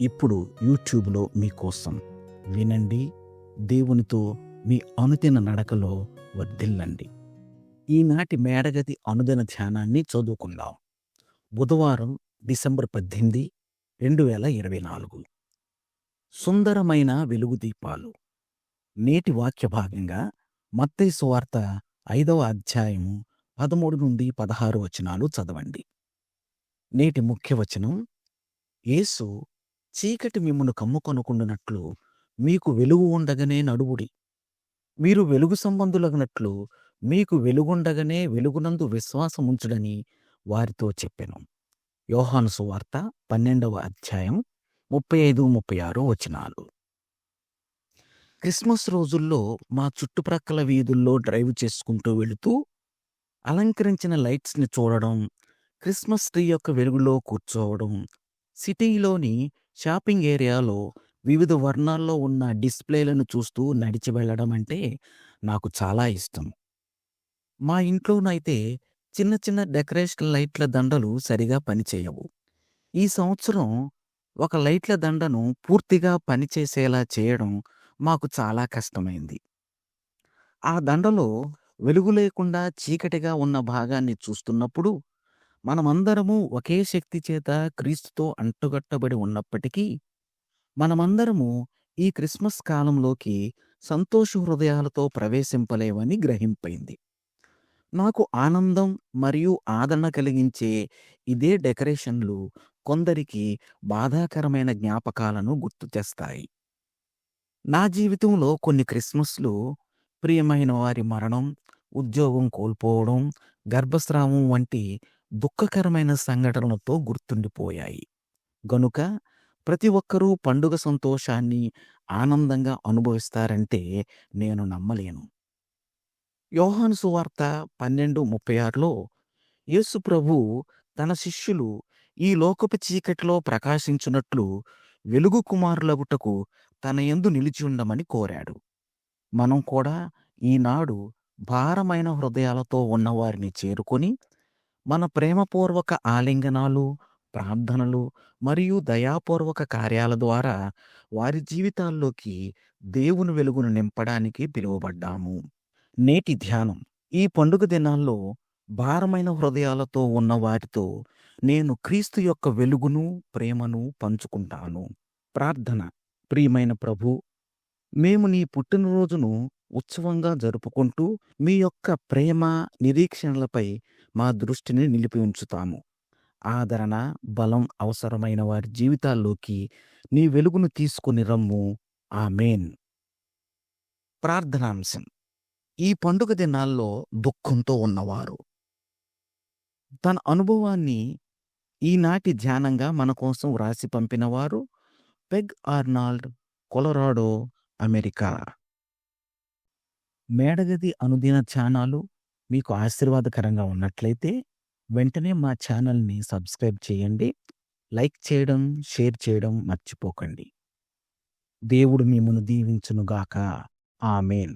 ఇప్పుడు యూట్యూబ్లో మీకోసం వినండి దేవునితో మీ అనుదిన నడకలో వర్ధిల్లండి. ఈనాటి మేడగది అనుదిన ధ్యానాన్ని చదువుకుందాం. బుధవారం డిసెంబర్ పద్దెనిమిది రెండు వేల ఇరవై నాలుగు. సుందరమైన వెలుగు దీపాలు. నేటి వాక్య భాగంగా మత్తయి సువార్త ఐదవ అధ్యాయము పదమూడు నుండి పదహారు వచనాలు చదవండి. నేటి ముఖ్య వచనం యేసు చీకటి మిమ్మను కమ్ముకొనుకుండునట్లు మీకు వెలుగు ఉండగనే నడువుడి. మీరు వెలుగు సంబంధులగినట్లు మీకు వెలుగుండగనే వెలుగునందు విశ్వాసం ఉంచుడని వారితో చెప్పెను. యోహాను సువార్త పన్నెండవ అధ్యాయం ముప్పై ఐదు ముప్పై ఆరు వచనాలు. క్రిస్మస్ రోజుల్లో మా చుట్టుప్రక్కల వీధుల్లో డ్రైవ్ చేసుకుంటూ వెళుతూ అలంకరించిన లైట్స్ని చూడడం క్రిస్మస్ ట్రీ యొక్క వెలుగులో కూర్చోవడం సిటీలోని షాపింగ్ ఏరియాలో వివిధ వర్ణాల్లో ఉన్న డిస్ప్లేలను చూస్తూ నడిచి వెళ్ళడం అంటే నాకు చాలా ఇష్టం. మా ఇంట్లోనైతే చిన్న చిన్న డెకరేషన్ లైట్ల దండలు సరిగా పనిచేయవు ఈ సంవత్సరం ఒక లైట్ల దండను పూర్తిగా పనిచేసేలా చేయడం మాకు చాలా కష్టమైంది. ఆ దండలో వెలుగు లేకుండా చీకటిగా ఉన్న భాగాన్ని చూస్తున్నప్పుడు మనమందరము ఒకే శక్తి చేత క్రీస్తుతో అంటుగట్టబడి ఉన్నప్పటికీ మనమందరము ఈ క్రిస్మస్ కాలంలోకి సంతోష హృదయాలతో ప్రవేశింపలేవని గ్రహింపైంది. నాకు ఆనందం మరియు ఆదరణ కలిగించే ఇదే డెకరేషన్లు కొందరికి బాధాకరమైన జ్ఞాపకాలను గుర్తు చేస్తాయి. నా జీవితంలో కొన్ని క్రిస్మస్లు ప్రియమైన వారి మరణం ఉద్యోగం కోల్పోవడం గర్భస్రావం వంటి దుఃఖకరమైన సంఘటనలతో గుర్తుండిపోయాయి. గనుక ప్రతి ఒక్కరూ పండుగ సంతోషాన్ని ఆనందంగా అనుభవిస్తారంటే నేను నమ్మలేను. యోహాను సువార్త పన్నెండు ముప్పై ఆరులో యేసు ప్రభు తన శిష్యులు ఈ లోకపు చీకటిలో ప్రకాశించున్నట్లు వెలుగు కుమారులగుటకు తన ఎందు నిలిచి ఉండమని కోరాడు. మనం కూడా ఈనాడు భారమైన హృదయాలతో ఉన్నవారిని చేరుకొని మన ప్రేమపూర్వక ఆలింగనాలు ప్రార్థనలు మరియు దయాపూర్వక కార్యాల ద్వారా వారి జీవితాల్లోకి దేవుని వెలుగును నింపడానికి పిలువబడ్డాము. నేటి ధ్యానం. ఈ పండుగ దినాల్లో భారమైన హృదయాలతో ఉన్న వారితో నేను క్రీస్తు యొక్క వెలుగును ప్రేమను పంచుకుంటాను. ప్రార్థన. ప్రియమైన ప్రభు మేము నీ పుట్టినరోజును ఉత్సవంగా జరుపుకుంటూ మీ యొక్క ప్రేమ నిరీక్షణలపై మా దృష్టిని నిలిపి ఉంచుతాము. ఆదరణ బలం అవసరమైన వారి జీవితాల్లోకి నీ వెలుగును తీసుకుని రమ్ము. ఆమెన్. ప్రార్థనాంశం. ఈ పండుగ దినాల్లో దుఃఖంతో ఉన్నవారు. తన అనుభవాన్ని ఈనాటి ధ్యానంగా మన కోసం వ్రాసి పంపినవారు పెగ్ ఆర్నాల్డ్ కొలరాడో అమెరికా. మేడగది అనుదిన ధ్యానాలు మీకు ఆశీర్వాదకరంగా ఉన్నట్లయితే వెంటనే మా ఛానల్ని సబ్స్క్రైబ్ చేయండి. లైక్ చేయడం షేర్ చేయడం మర్చిపోకండి. దేవుడు మిమ్మను దీవించునుగాక. ఆమెన్.